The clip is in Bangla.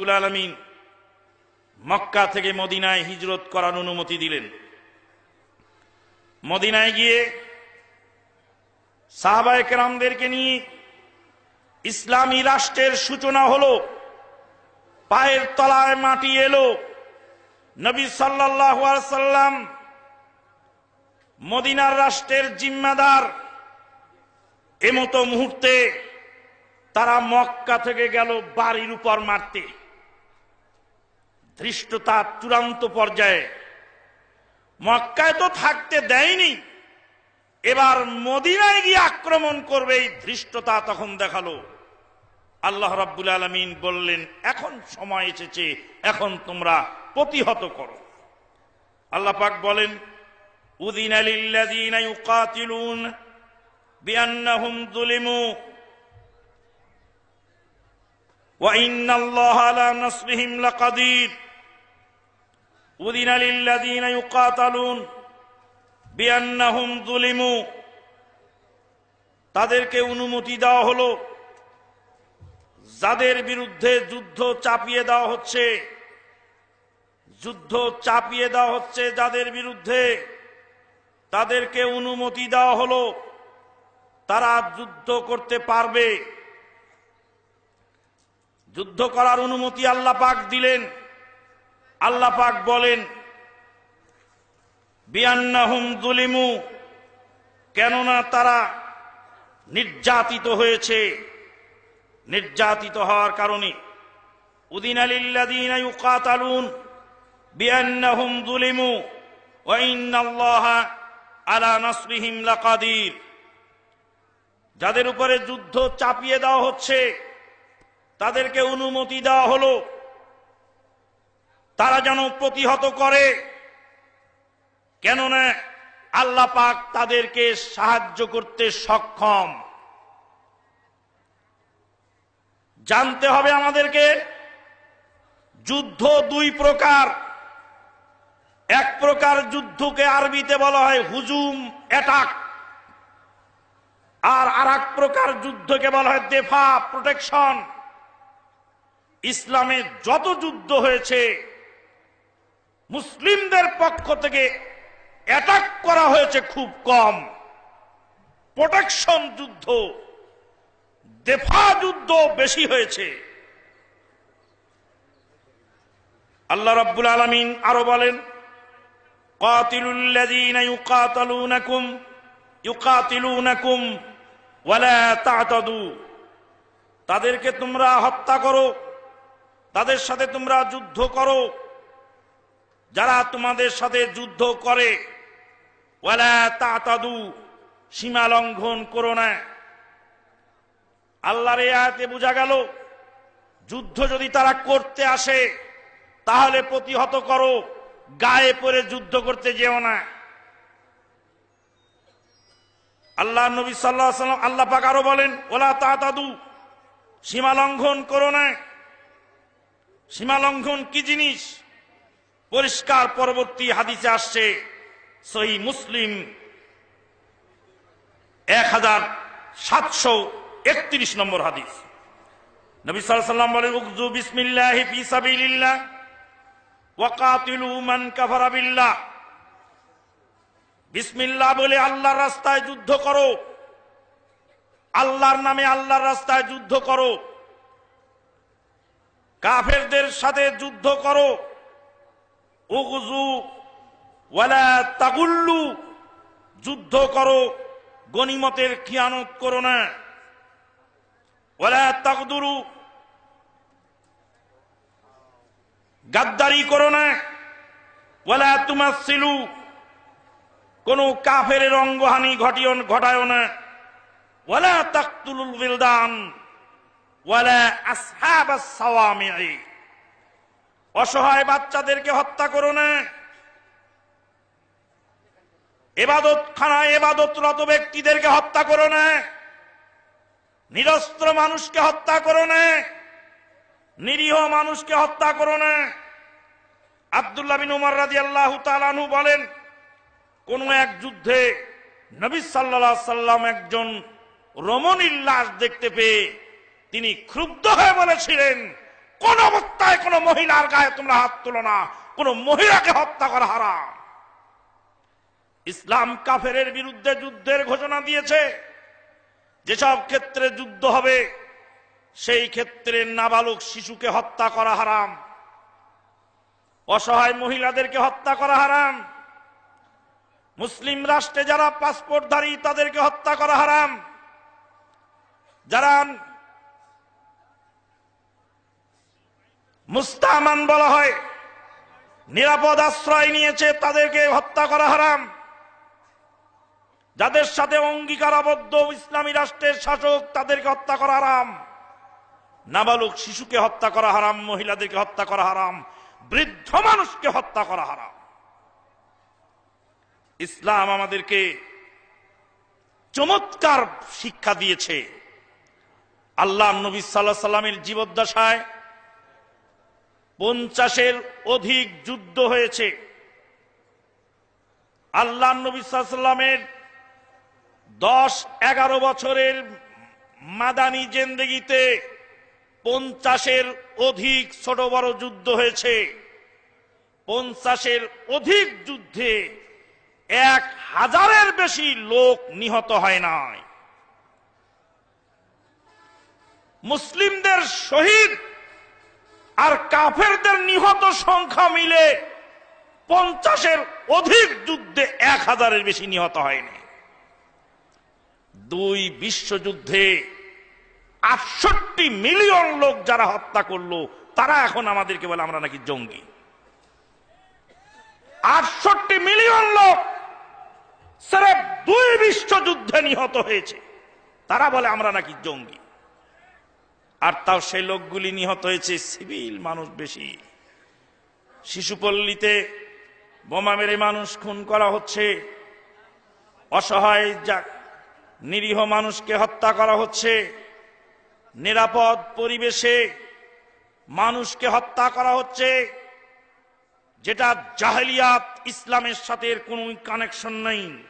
রব্বুল আলমিন মক্কা থেকে মদিনায় হিজরত করার অনুমতি দিলেন। মদিনায় গিয়ে সাহাবায় কেরামদেরকে নিয়ে ইসলামী রাষ্ট্রের সূচনা হলো, পায়ের তলায় মাটি এলো, নবী সাল্লাম মদিনার রাষ্ট্রের জিম্মাদার। এমতো মুহূর্তে তারা মক্কা থেকে গেল বাড়ির উপর মারতে। ধৃষ্টতা চূড়ান্ত পর্যায়ে। মক্কায় তো থাকতে দেয়নি। এবার মদিনায় গিয়ে আক্রমণ করবে এই ধৃষ্টতা তখন দেখাল। আল্লাহ রাব্বুল আলমিন বললেন, এখন সময় এসেছে, এখন তোমরা প্রতিহত করো। আল্লাহ পাক বলেন উদিন আলিল্লাদিন আলা উদিন লিল্লাদিন ইউকাতালুন তাদেরকে অনুমতি দেওয়া হলো। যাদের বিরুদ্ধে যুদ্ধ চাপিয়ে দেওয়া হচ্ছে, যুদ্ধ চাপিয়ে দেওয়া হচ্ছে যাদের বিরুদ্ধে, তাদেরকে অনুমতি দেওয়া হলো। তারা যুদ্ধ করতে পারবে। যুদ্ধ করার অনুমতি আল্লাহ পাক দিলেন। আল্লাহ পাক বলেন, বিয়ান্নাহুম জুলিমু কেননা তারা নির্যাতিত হয়েছে। নির্যাতিত হওয়ার কারণে। উদিন আলিল্লাদিন বিয়ান্নাহুম জুলিমু আলা নাসরিহিম লাকাদির যাদের উপরে যুদ্ধ চাপিয়ে দেওয়া হচ্ছে, তাদেরকে অনুমতি দেওয়া হলো। তারা যেন প্রতিহত করে। কেননা আল্লাহ পাক তাদেরকে সাহায্য করতে সক্ষম। জানতে হবে আমাদেরকে, যুদ্ধ দুই প্রকার। এক প্রকার যুদ্ধকে আরবিতে বলা হয় হুজুম, অ্যাটাক। আর আর এক প্রকার যুদ্ধকে বলা হয় দেফা, প্রোটেকশন। ইসলামে যত যুদ্ধ হয়েছে মুসলিমদের পক্ষ থেকে অ্যাটাক করা হয়েছে খুব কম। প্রোটেকশন যুদ্ধ দেফা যুদ্ধ বেশি হয়েছে। আল্লাহ রাব্বুল আলামিন আরও বলেন, কাতিলুল্লাযীনা ইউকাতালুনাকুম, ইউকাতিলুনাকুম, ওয়ালা তা'তাদু। তাদেরকে তোমরা হত্যা করো, তাদের সাথে তোমরা যুদ্ধ করো। যারা তোমাদের সাথে যুদ্ধ করে সীমা লঙ্ঘন করো না। আল্লাহর আয়াতে বোঝা গেল, যুদ্ধ যদি তারা করতে আসে, তাহলে প্রতিহত করো, গায়ে পরে যুদ্ধ করতে যেও না। আল্লাহ নবী সাল্লাহ সাল্লাম আল্লাহ পাক আরও বলেন ওলা তাতাদু, সীমা লঙ্ঘন করো না। সীমা লঙ্ঘন কি জিনিস? পরিষ্কার পরবর্তী হাদিসে আসছে, সহি মুসলিম এক হাজার সাতশো একত্রিশ নম্বর হাদিস। নবী সাল্লাম বলেন উকজু বিসমিল্লাহ ফি সাবিলিল্লাহ ওয়াকাতিলু মান কাফারা বিল্লাহ। বিসমিল্লাহ বলে আল্লাহর রাস্তায় যুদ্ধ করো। আল্লাহর নামে আল্লাহর রাস্তায় যুদ্ধ করো। কাফেরদের সাথে যুদ্ধ করো। তাগুল্লু, যুদ্ধ করো গনিমতের খিয়ানত করো না। ওয়ালা তাকদুরু গাদ্দারি করো না। ওলা তোমার তুমাসিলু কোন কাফের অঙ্গহানি ঘটিও ঘটায় না। ওয়ালা তাকতুলুল বিলদান, ওয়ালা আসহাবাস সাওয়ামি'i অসহায় বাচ্চাদেরকে হত্যা করো না। এবাদত খানায় এবাদতরত ব্যক্তিদেরকে হত্যা করো না। নিরস্ত্র মানুষকে হত্যা করো না। নিরীহ মানুষকে হত্যা করো না। আবদুল্লাহ বিন উমর রাজি আল্লাহ তালানু বলেন, কোন এক যুদ্ধে নবী সাল্লাহ সাল্লাম একজন রমণীর লাশ দেখতে পেয়ে তিনি ক্ষুব্ধ হয়ে বলেছিলেন কোন অবস্থায় কোন মহিলার গায়ে তোমরা হাত তুলো না। কোন মহিলাকে হত্যা করা হারাম। ইসলাম কাফেরের বিরুদ্ধে যুদ্ধের ঘোষণা দিয়েছে। যেসব ক্ষেত্রে যুদ্ধ হবে, সেই ক্ষেত্রে নাবালক শিশুকে হত্যা করা হারাম। অসহায় মহিলাদেরকে হত্যা করা হারাম। মুসলিম রাষ্ট্রে যারা পাসপোর্টধারী, তাদেরকে হত্যা করা হারাম। যারা মুস্তামান বলা হয়। নিরাপদ আশ্রয় নিয়েছে তাদেরকে হত্যা করা হারাম। যাদের সাথে অঙ্গীকারাবদ্ধ ইসলামী রাষ্ট্রের শাসক তাদেরকে হত্যা করা হারাম। নাবালক শিশুকে হত্যা করা হারাম, মহিলাদেরকে হত্যা করা হারাম, বৃদ্ধ মানুষকে হত্যা করা হারাম। ইসলাম আমাদেরকে চমৎকার শিক্ষা দিয়েছে। আল্লাহ নবী সাল্লাহ সাল্লামের জীবদ্দশায় পঞ্চাশের অধিক যুদ্ধ হয়েছে। আল্লাহ নবী সাল্লামের দশ, এগারো বছরের মাদানি জেন্দেগিতে পঞ্চাশের অধিক ছোট বড় যুদ্ধ হয়েছে। পঞ্চাশের অধিক যুদ্ধে এক হাজারের বেশি লোক নিহত হয় নাই। মুসলিমদের শহীদ আর কাফেরদের নিহত সংখ্যা মিলে পঞ্চাশের অধিক যুদ্ধে এক হাজারের বেশি নিহত হয়নি। দুই বিশ্বযুদ্ধে আটষট্টি মিলিয়ন লোক যারা হত্যা করল, তারা এখন আমাদেরকে বলে আমরা নাকি জঙ্গি। আটষট্টি মিলিয়ন লোক স্রেফ দুই বিশ্বযুদ্ধে নিহত হয়েছে, তারা বলে আমরা নাকি জঙ্গি। আর তাও সেই লোকগুলি নিহত হয়েছে, সিভিল মানুষ বেশি। শিশুপল্লীতে বোমা মেরে মানুষ খুন করা হচ্ছে, অসহায় যা নিরীহ মানুষকে হত্যা করা হচ্ছে, নিরাপদ পরিবেশে মানুষকে হত্যা করা হচ্ছে, যেটা জাহেলিয়াত ইসলামের সাথে কোনো কানেকশন নেই।